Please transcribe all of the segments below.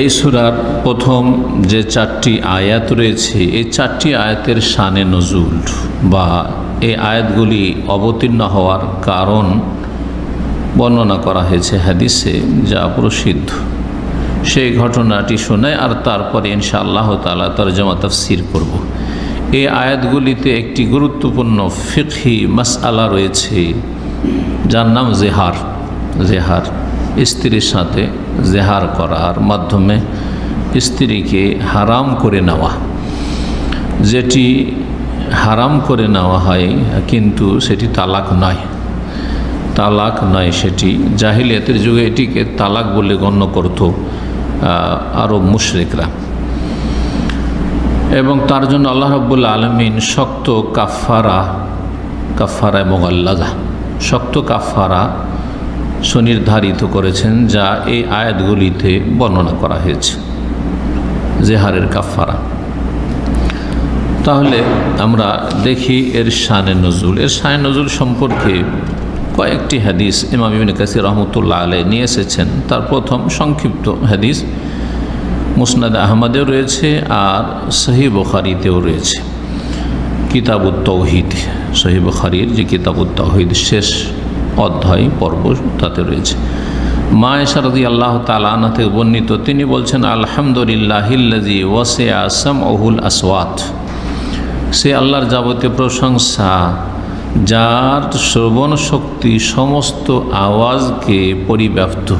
এই সুরার প্রথম যে চারটি আয়াত রয়েছে, এই চারটি আয়াতের শানে নজুল বা এই আয়াতগুলি অবতীর্ণ হওয়ার কারণ বর্ণনা করা হয়েছে হাদিসে যা প্রসিদ্ধ। সেই ঘটনাটি শোনায় আর তারপরে ইনশা আল্লাহ তালা তরজমা তফসির করব। এই আয়াতগুলিতে একটি গুরুত্বপূর্ণ ফিকহি মাসআলা রয়েছে, যার নাম জেহার। জেহার স্ত্রীর সাথে জেহার করার মাধ্যমে স্ত্রীকে হারাম করে নেওয়া। যেটি হারাম করে নেওয়া হয়, কিন্তু সেটি তালাক নয়। তালাক নয় সেটি। জাহিলিয়াতের যুগে এটিকে তালাক বলে গণ্য করত আরব মুশরিকরা। এবং তার জন্য আল্লাহ রব্বুল আলমিন শক্ত কাফারা কাফারা মোগাল্লাদা শক্ত কাফারা সুনির্ধারিত করেছেন, যা এই আয়াতগুলিতে বর্ণনা করা হয়েছে। জেহারের কাফারা তাহলে আমরা দেখি এর শানে নজরুল। এর শানে নজরুল সম্পর্কে কয়েকটি হাদিস ইমাম ইবিন কাসির রহমতুল্লাহ আলাই নিয়ে এসেছেন। তার প্রথম সংক্ষিপ্ত হাদিস মুসনাদ আহমদেও রয়েছে আর সহি বখারিতেও রয়েছে। কিতাবুত তৌহিদ। সহি বখারির যে কিতাবুত তৌহিদ শেষ অধ্যায়, পর্ব তাতে রয়েছে। মা এসারদি আল্লাহ তালা থেকে বর্ণিত, তিনি বলছেন আলহামদুলিল্লাহিল্লাজি ওয়াসে আসম অহুল আসওয়াত। সে আল্লাহর যাবতীয় প্রশংসা, যার শ্রবণ শক্তি সমস্ত আওয়াজকে পরিব্যাপ্ত।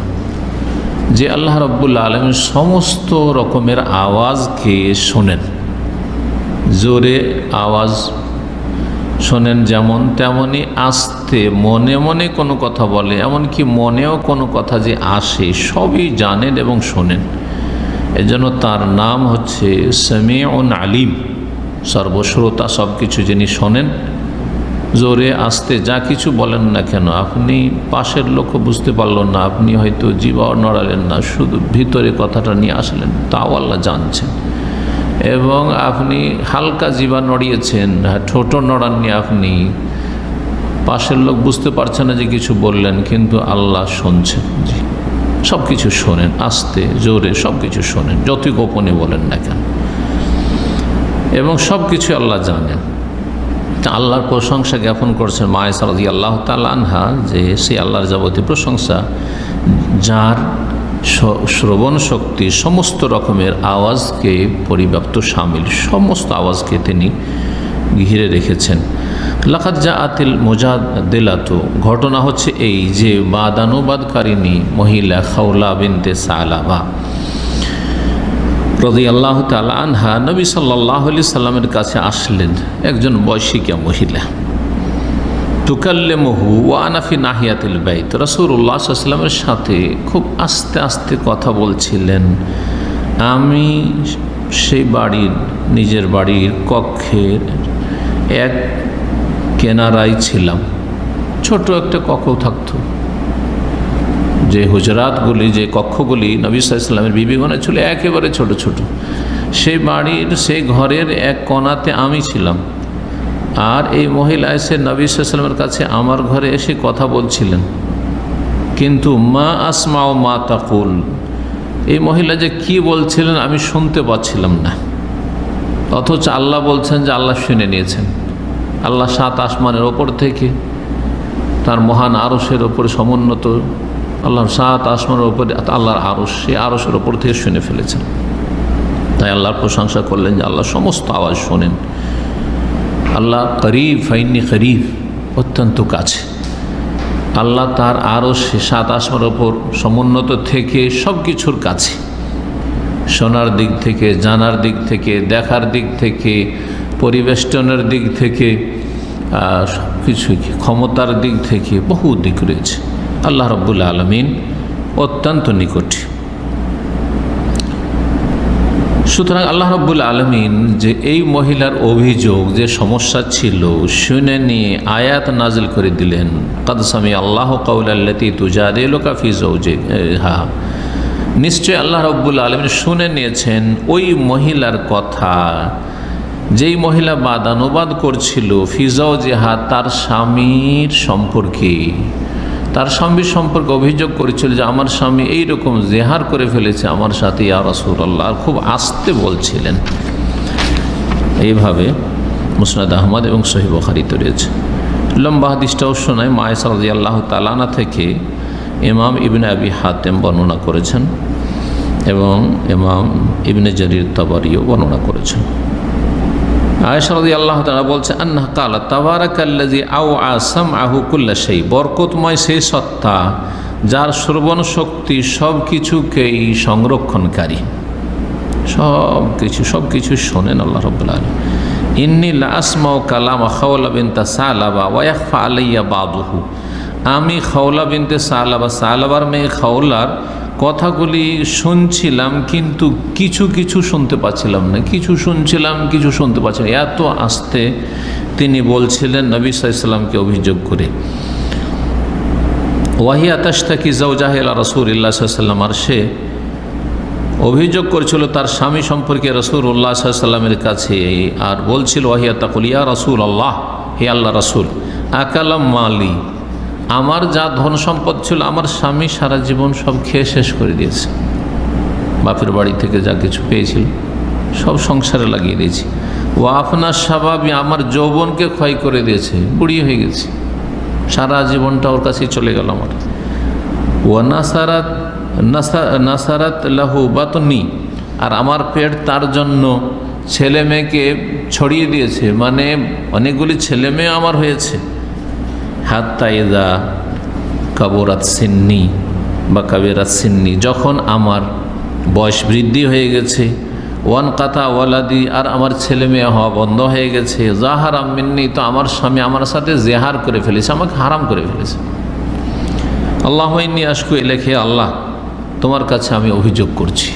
যে আল্লাহ রব্বুল আলম সমস্ত রকমের আওয়াজকে শোনেন। জোরে আওয়াজ শোনেন, যেমন তেমনি আসতে মনে মনে কোনো কথা বলে, এমনকি মনেও কোনো কথা যে আসে, সবই জানেন এবং শোনেন। এজন্য তার নাম হচ্ছে সেমিউন আলিম। সর্বশ্রোতা সব কিছু যিনি শোনেন, জোরে আসতে যা কিছু বলেন না কেন, আপনি পাশের লোকও বুঝতে পারলেন না, আপনি হয়তো জীবাও নড়ালেন না, শুধু ভিতরে কথাটা নিয়ে আসলেন, তাও আল্লাহ জানছেন। এবং আপনি হালকা জীবা নড়িয়েছেন ঠোঁটো নড়াননি আপনি। পাশের লোক বুঝতে পারছে না যে কিছু বললেন, কিন্তু আল্লাহ শুনছেন। জি। সব কিছু শোনেন, আস্তে, জোরে সব কিছু শোনেন, যতই গোপনে বলেন না কেন। এবং সব কিছু আল্লাহ জানেন। আল্লাহর প্রশংসা জ্ঞাপন করছেন মায় সারদি আল্লাহ তালহা যে সে আল্লাহর যাবতীয় প্রশংসা, যার শ্রবণ শক্তি সমস্ত রকমের আওয়াজকে পরিব্যাপ্ত সামিল, সমস্ত আওয়াজকে তিনি ঘিরে রেখেছেন। লাখাত যা আতিল মোজাদ দেলাত ঘটনা হচ্ছে এই যে বাদানুবাদকারিণী মহিলা খাউলা বিনতে সালাবা রদি আল্লাহ তালা আনহা নবী সাল্লাহ আলি সাল্লামের কাছে আসলেন। একজন বয়সিকা মহিলা। তুকাল্লে মহু ও নাহিয়াতিল বাইত। রসুল্লাহ সাল্লামের সাথে খুব আস্তে আস্তে কথা বলছিলেন। আমি সেই বাড়ির, নিজের বাড়ির কক্ষের এক কেনারাই ছিলাম। ছোট একটা কক্ষ থাকতো। যে হুজরাতগুলি, যে কক্ষগুলি নবী সাল্লামের বিবিগণে ছিল একেবারে ছোট ছোট। সেই বাড়ির, সেই ঘরের এক কণাতে আমি ছিলাম। আর এই মহিলা এসে নবী সাল্লামের কাছে আমার ঘরে এসে কথা বলছিলেন। কিন্তু মা আসমা ও মা তাকুল। এই মহিলা যে কি বলছিলেন আমি শুনতে পাচ্ছিলাম না। অথচ আল্লাহ বলছেন যে আল্লাহ শুনে নিয়েছেন। আল্লাহ সাত আসমানের ওপর থেকে তার মহান আরসের ওপরে সমুন্নত আল্লাহর সাত আসমানের ওপরে আল্লাহর আরস সে আরসের ওপর থেকে শুনে ফেলেছেন। তাই আল্লাহর প্রশংসা করলেন যে আল্লাহ সমস্ত আওয়াজ শোনেন। আল্লাহ করিব ফাইনি করিব, অত্যন্ত কাছে। আল্লাহ তার আরও সে সাত আসমার ওপর সমুন্নত থেকে সব কিছুর কাছে। শোনার দিক থেকে, জানার দিক থেকে, দেখার দিক থেকে, পরিবেষ্টনের দিক থেকে কিছু ক্ষমতার দিক থেকে বহু দিক রয়েছে। আল্লাহ রব্বুল আলমিন অত্যন্ত নিকট। সুতরাং আল্লাহ রব্বুল আলমিন যে এই মহিলার অভিযোগ, যে সমস্যা ছিল, শুনে নিয়ে আয়াত নাজিল করে দিলেন। কাদসামি আল্লাহ কাউলাল্লাতি তুজাদে লোকাফি জৌজে হা নিশ্চয় আল্লাহ রব্বুল আলমিন শুনে নিয়েছেন, ওই মহিলার কথা, যেই মহিলা বাদানুবাদ করছিল ফিজাও জেহা তার স্বামীর সম্পর্কে। তার স্বামীর সম্পর্কে অভিযোগ করেছিল যে আমার স্বামী এই রকম জেহার করে ফেলেছে আমার সাথে, ইয়া রসুল্লাহ আর খুব আস্তে বলছিলেন। এইভাবে মুসনাদ আহমদ এবং সহিব খারিত রয়েছে। লম্বা হাদিসটাও শোনায় মায়েস রাজি আল্লাহ তালানা থেকে ইমাম ইবনে আবি হাতেম বর্ণনা করেছেন এবং ইমাম ইবনে জরির তবরিও বর্ণনা করেছেন। আয়সারদি আল্লাহ তালা বলছে আন্না কালা তাবারাকাল্লাজি আউ আসাম আহু কুল্লা সেই বরকতময় সেই সত্তা যার শ্রবণ শক্তি সব কিছুকেই সংরক্ষণকারী। সব কিছু সব কিছু শোনেন আল্লাহ আলম ইন্নি লাসমাও কালাম খাওলা বিনতা সালাবা ওয়াকফা আলাইয়া বাদুহু। আমি খাওলা বিনতে সালাবা, সালাবার মেয়ে খাওলার কথাগুলি শুনছিলাম, কিন্তু কিছু কিছু শুনতে পাচ্ছিলাম না। কিছু শুনছিলাম, কিছু শুনতে পাচ্ছিলাম এত আস্তে তিনি বলছিলেন, নবী সাইসাল্লামকে অভিযোগ করে। ওয়াহি আতাস্তাকি জাহিল রসুল ইল্লা সাল্লাম। আর সে অভিযোগ করেছিল তার স্বামী সম্পর্কে রসুল উল্লাহ সাল্লামের কাছে। আর বলছিল, ওয়াহিয়া তাকুল ইয়া রসুল আল্লাহ হে আল্লাহ রসুল, আকালাম মালি আমার যা ধন সম্পদ ছিল, আমার স্বামী সারা জীবন সব খেয়ে শেষ করে দিয়েছে। বাপের বাড়ি থেকে যা কিছু পেয়েছিল, সব সংসারে লাগিয়ে দিয়েছি। ও আপনার স্বাভাবি আমার যৌবনকে ক্ষয় করে দিয়েছে, বুড়ি হয়ে গেছে। সারা জীবনটা ওর কাছেই চলে গেল আমার। ও নাসারাত নাসারাত লাহু বাতনি, আর আমার পেট তার জন্য ছেলে মেয়েকে ছড়িয়ে দিয়েছে মানে অনেকগুলি ছেলে মেয়ে আমার হয়েছে। হাত্তা এদা কাবরাত সিন্নি বা কাবেরাত সিন্নি, যখন আমার বয়স বৃদ্ধি হয়ে গেছে, ওয়ান কাতা ওয়ালাদি, আর আমার ছেলে মেয়ে হওয়া বন্ধ হয়ে গেছে জাহার আমিন্নি তো আমার স্বামী আমার সাথে জেহার করে ফেলেছে, আমাকে হারাম করে ফেলেছে। আল্লাহ আসকু লেখে আল্লাহ, তোমার কাছে আমি অভিযোগ করছি।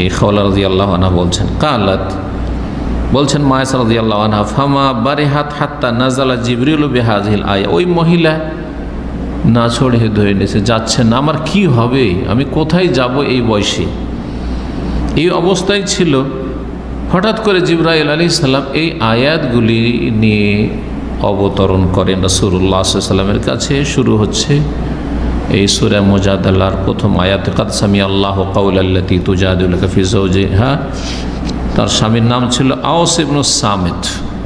এই খাওয়ালা রাজি আল্লাহ আনা বলছেন, কালাত বলছেন মায়াস রাজি আল্লাহ আনা ফামা বারে হাত হাত্তা নাজালা জিবরিল বেহাজিল আয়া। ওই মহিলা না ছড়ে ধরে নিয়েছে যাচ্ছেন আমার কি হবে? আমি কোথায় যাব এই বয়সে? এই অবস্থায় ছিল। হঠাৎ করে জিব্রাইল আলী সাল্লাম এই আয়াতগুলি নিয়ে অবতরণ করেন। রসুল্লাহ সাল্লামের কাছে শুরু হচ্ছে এই সুরা মোজাদাল্লার প্রথম আয়াত কাদসামি আল্লাহ কাউল আল্লাতি তুজাদুল কফিজে হ্যাঁ তার স্বামীর নাম ছিল আওস ইবনু সামেদ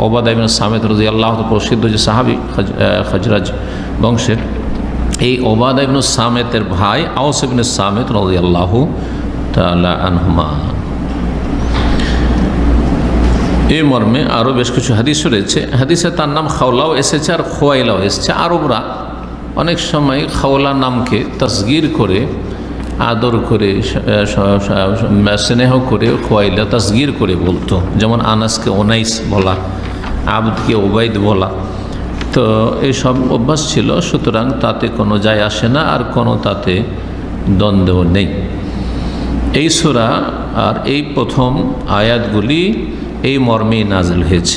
ওবাদা ইবনু সামেদ রাজি আল্লাহ প্রসিদ্ধ যে সাহাবি খজরাজ বংশের। এই ওবাদা ইবনু সামেতের ভাই আওস ইবনু সামেদ রাজি আল্লাহ তালা আনহুমা। এই মর্মে আরও বেশ কিছু হাদিস রয়েছে। হাদিসে তার নাম খাওলাও এসেছে আর খোয়াইলাও এসেছে। আরবরা অনেক সময় খাওলা নামকে তসগির করে আদর করে স্নেহ করে, খোয়াইলা তসগির করে বলতো। যেমন আনাসকে ওনাইস বলা, আবদকে ওবাইদ বলা। তো এই সব অভ্যাস ছিল, সুতরাং তাতে কোনো যায় আসে না আর কোনো তাতে দ্বন্দ্ব নেই। এই সুরা আর এই প্রথম আয়াতগুলি এই মর্মেই নাজল হয়েছে।